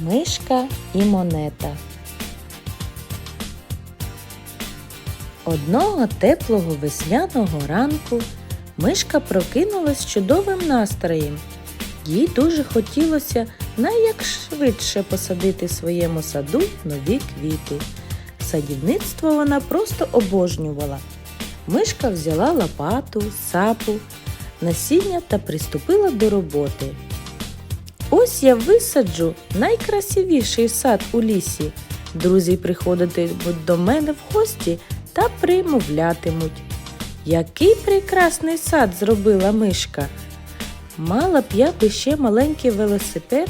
Мишка і монета. Одного теплого весняного ранку мишка прокинулась чудовим настроєм. Їй дуже хотілося найякшвидше посадити в своєму саду нові квіти. Садівництво вона просто обожнювала. Мишка взяла лопату, сапу, насіння та приступила до роботи. Ось я висаджу найкрасивіший сад у лісі. Друзі приходитимуть до мене в гості та примовлятимуть. Який прекрасний сад зробила мишка. Мала б я би ще маленький велосипед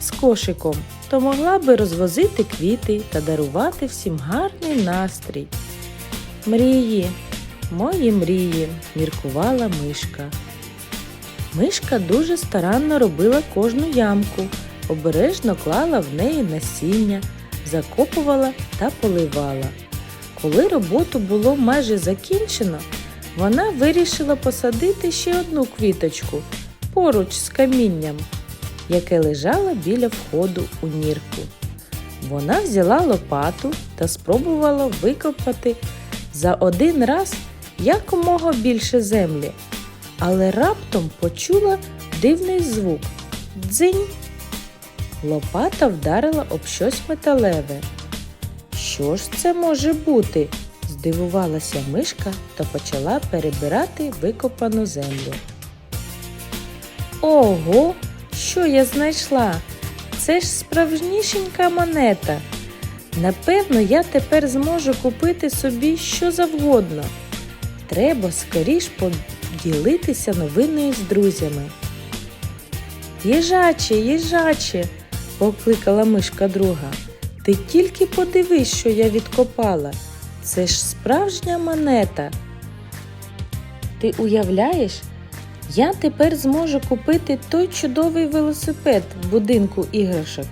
з кошиком, то могла би розвозити квіти та дарувати всім гарний настрій. Мрії, мої мрії, міркувала мишка. Мишка дуже старанно робила кожну ямку, обережно клала в неї насіння, закопувала та поливала. Коли роботу було майже закінчено, вона вирішила посадити ще одну квіточку поруч з камінням, яке лежало біля входу у нірку. Вона взяла лопату та спробувала викопати за один раз якомога більше землі, але раптом почула дивний звук дзинь. Лопата вдарила об щось металеве. Що ж це може бути? здивувалася мишка та почала перебирати викопану землю. Ого, що я знайшла? Це ж справжнішенька монета. Напевно, я тепер зможу купити собі що завгодно. Треба скоріш поділитися новиною з друзями. Їжаче, їжаче, покликала мишка друга. Ти тільки подивись, що я відкопала. Це ж справжня монета. Ти уявляєш, я тепер зможу купити той чудовий велосипед в будинку іграшок.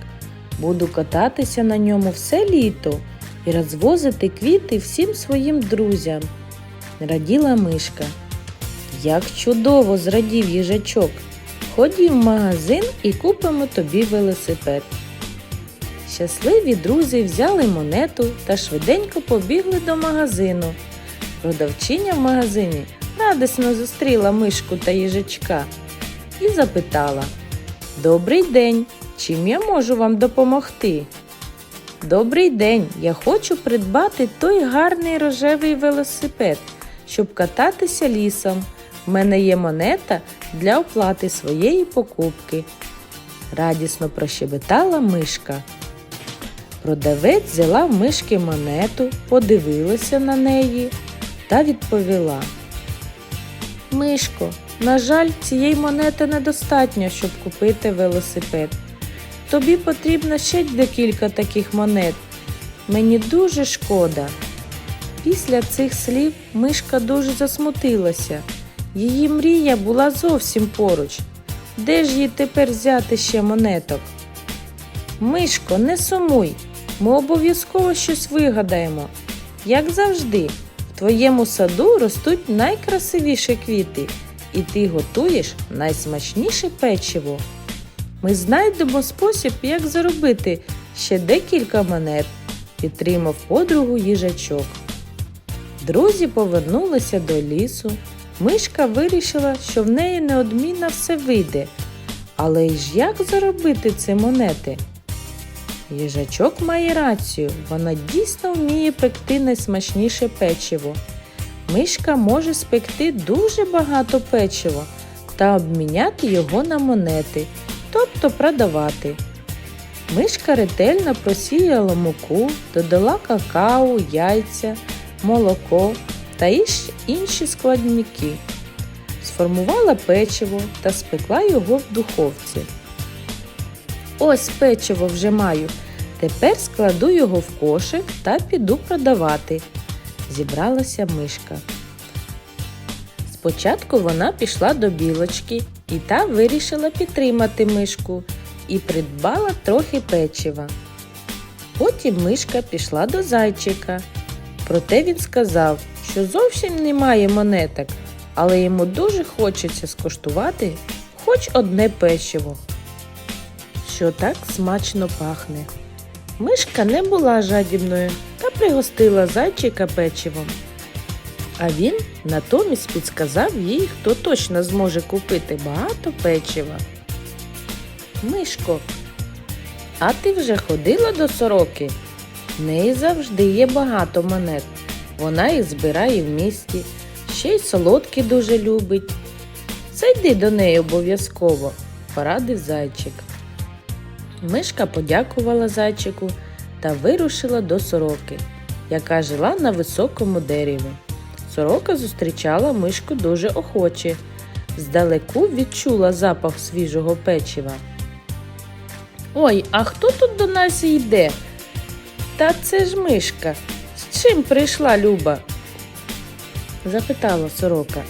Буду кататися на ньому все літо і розвозити квіти всім своїм друзям. Раділа мишка. Як чудово зрадів їжачок. Ходім в магазин і купимо тобі велосипед. Щасливі друзі взяли монету та швиденько побігли до магазину. Продавчиня в магазині радісно зустріла мишку та їжачка і запитала Добрий день! Чим я можу вам допомогти? Добрий день! Я хочу придбати той гарний рожевий велосипед, щоб кататися лісом. В мене є монета для оплати своєї покупки. Радісно прощебетала мишка. Продавець взяла в мишки монету, подивилася на неї та відповіла. Мишко, на жаль, цієї монети недостатньо, щоб купити велосипед. Тобі потрібно ще декілька таких монет. Мені дуже шкода. Після цих слів мишка дуже засмутилася. Її мрія була зовсім поруч. Де ж їй тепер взяти ще монеток? Мишко, не сумуй, ми обов'язково щось вигадаємо. Як завжди, в твоєму саду ростуть найкрасивіші квіти, і ти готуєш найсмачніше печиво. Ми знайдемо спосіб, як заробити ще декілька монет, підтримав подругу їжачок. Друзі повернулися до лісу. Мишка вирішила, що в неї неодмінно все вийде. Але ж як заробити ці монети? Їжачок має рацію, вона дійсно вміє пекти найсмачніше печиво. Мишка може спекти дуже багато печива та обміняти його на монети, тобто продавати. Мишка ретельно просіяла муку, додала какао, яйця, молоко та інші складники. Сформувала печиво та спекла його в духовці. Ось печиво вже маю. Тепер складу його в кошик та піду продавати. Зібралася мишка. Спочатку вона пішла до білочки і та вирішила підтримати мишку і придбала трохи печива. Потім мишка пішла до зайчика. Проте він сказав, що зовсім немає монеток, але йому дуже хочеться скуштувати хоч одне печиво. що так смачно пахне. Мишка не була жадібною та пригостила зайчика печивом. А він натомість підсказав їй, хто точно зможе купити багато печива. Мишко, а ти вже ходила до сороки? В неї завжди є багато монет. Вона їх збирає в місті, ще й солодкі дуже любить. Зайди до неї обов'язково, порадив зайчик. Мишка подякувала зайчику та вирушила до сороки, яка жила на високому дереві. Сорока зустрічала мишку дуже охоче. Здалеку відчула запах свіжого печива. Ой, а хто тут до нас йде? Та це ж мишка. Чим прийшла Люба? запитала сорока.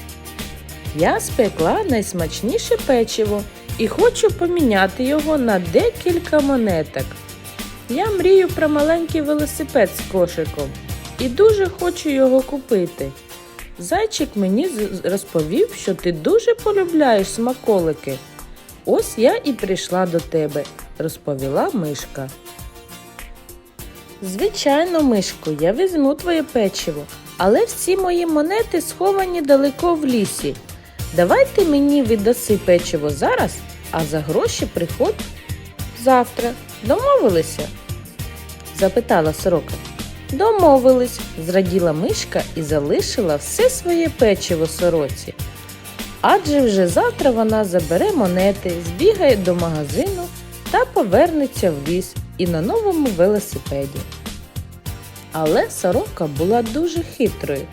Я спекла найсмачніше печиво і хочу поміняти його на декілька монеток. Я мрію про маленький велосипед з кошиком і дуже хочу його купити. Зайчик мені розповів, що ти дуже полюбляєш смаколики. Ось я і прийшла до тебе, розповіла мишка. Звичайно, мишко, я візьму твоє печиво, але всі мої монети сховані далеко в лісі. Давай ти мені віддаси печиво зараз, а за гроші приходь завтра. Домовилися? запитала сорока. Домовились, зраділа мишка і залишила все своє печиво сороці. Адже вже завтра вона забере монети, збігає до магазину та повернеться в ліс і на новому велосипеді. Але сорока була дуже хитрою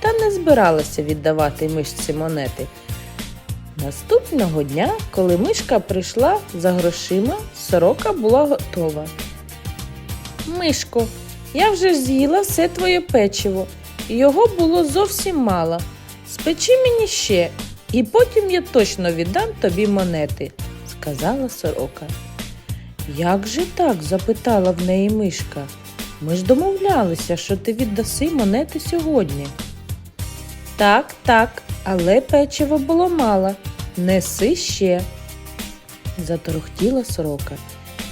та не збиралася віддавати мишці монети. Наступного дня, коли мишка прийшла за грошима, сорока була готова. Мишко, я вже з'їла все твоє печиво, його було зовсім мало. Спечи мені ще, і потім я точно віддам тобі монети, сказала сорока. Як же так? запитала в неї мишка. Ми ж домовлялися, що ти віддаси монети сьогодні. Так, так, але печива було мало. Неси ще. Заторохтіла сорока.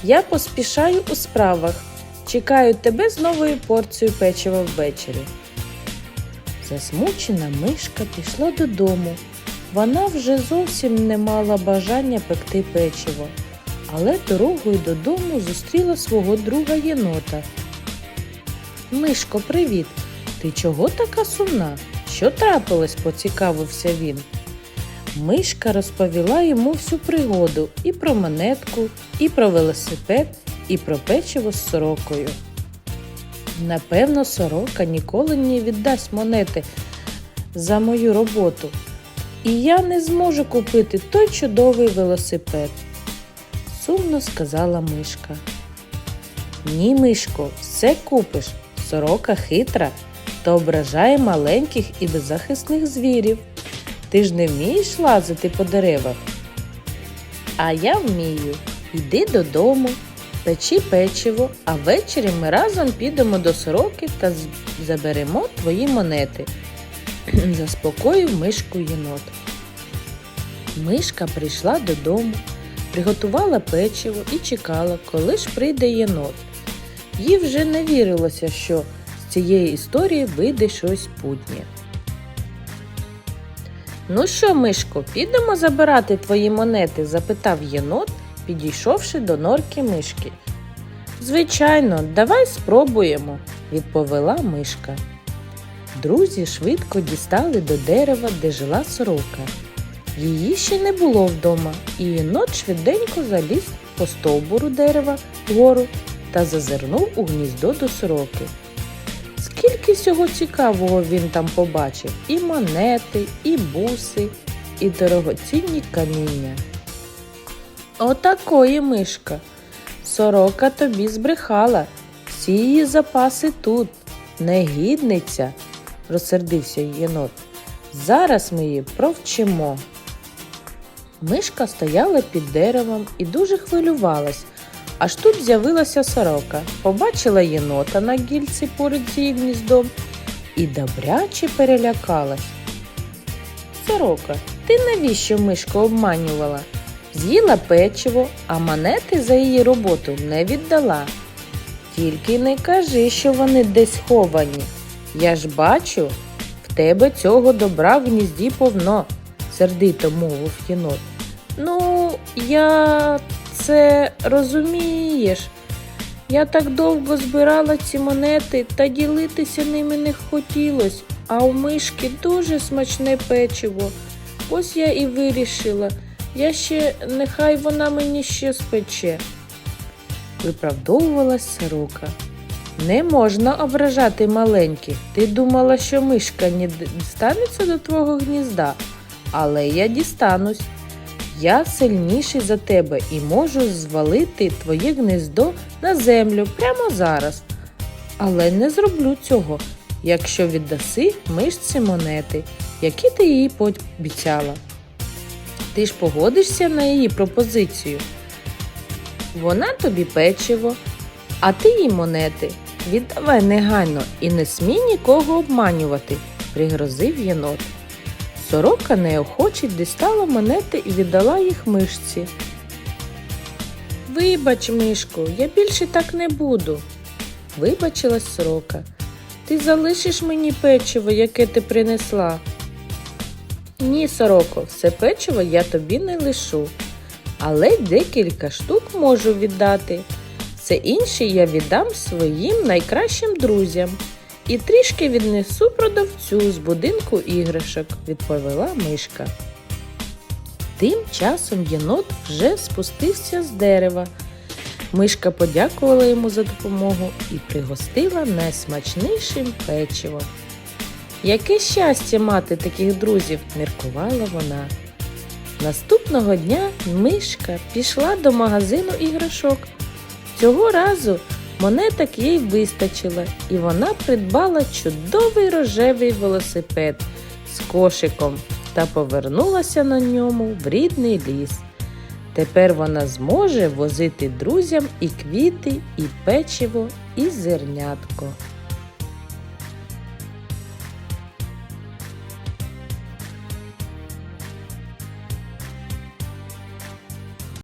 Я поспішаю у справах. Чекаю тебе з новою порцією печива ввечері. Засмучена мишка пішла додому. Вона вже зовсім не мала бажання пекти печиво, але дорогою додому зустріла свого друга єнота. Мишко, привіт! Ти чого така сумна? Що трапилось? поцікавився він. Мишка розповіла йому всю пригоду і про монетку, і про велосипед, і про печиво з сорокою. Напевно, сорока ніколи не віддасть монети за мою роботу, і я не зможу купити той чудовий велосипед, сумно сказала мишка. Ні, мишко, все купиш. Сорока хитра та ображає маленьких і беззахисних звірів. Ти ж не вмієш лазити по деревах. А я вмію. Йди додому, печи печиво, а ввечері ми разом підемо до сороки та заберемо твої монети. Заспокоїв мишку єнот. Мишка прийшла додому, приготувала печиво і чекала, коли ж прийде єнот. Їй вже не вірилося, що з цієї історії вийде щось путнє. Ну що, Мишко, підемо забирати твої монети? запитав єнот, підійшовши до норки мишки. Звичайно, давай спробуємо, відповіла мишка. Друзі швидко дістали до дерева, де жила сорока. Її ще не було вдома, і єнот швиденько заліз по стовбуру дерева вгору та зазирнув у гніздо до сороки. Скільки всього цікавого він там побачив: і монети, і буси, і дорогоцінні каміння. Отакої мишка. Сорока тобі збрехала. Всі її запаси тут. Негідниця, розсердився єнот. Зараз ми її провчимо. Мишка стояла під деревом і дуже хвилювалась. Аж тут з'явилася сорока, побачила єнота на гільці поряд з її гніздом і добряче перелякалась. Сорока, ти навіщо мишку обманювала? З'їла печиво, а монети за її роботу не віддала. Тільки не кажи, що вони десь ховані. Я ж бачу, в тебе цього добра в гнізді повно, сердито мовив єнот. Ну, я це розумієш. Я так довго збирала ці монети та ділитися ними не хотілось, а у мишки дуже смачне печиво. Ось я і вирішила. Я ще нехай вона мені ще спече. Виправдовувалась сорока. Не можна ображати маленьких. Ти думала, що мишка не дістанеться до твого гнізда, але я дістанусь. Я сильніший за тебе і можу звалити твоє гніздо на землю прямо зараз. Але не зроблю цього, якщо віддаси мишці монети, які ти їй пообіцяла. Ти ж погодишся на її пропозицію. Вона тобі печиво, а ти їй монети. Віддавай негайно і не смій нікого обманювати, пригрозив єнот. Сорока неохоче дістала монети і віддала їх мишці. Вибач, мишко, я більше так не буду. Вибачилась сорока. Ти залишиш мені печиво, яке ти принесла. Ні, сороко, все печиво я тобі не лишу, але декілька штук можу віддати. Все інше я віддам своїм найкращим друзям і трішки віднесу продавцю з будинку іграшок, відповіла мишка. Тим часом єнот вже спустився з дерева. Мишка подякувала йому за допомогу і пригостила найсмачнішим печивом. Яке щастя мати таких друзів, міркувала вона. Наступного дня мишка пішла до магазину іграшок. Цього разу монеток їй вистачило, і вона придбала чудовий рожевий велосипед з кошиком та повернулася на ньому в рідний ліс. Тепер вона зможе возити друзям і квіти, і печиво, і зернятко.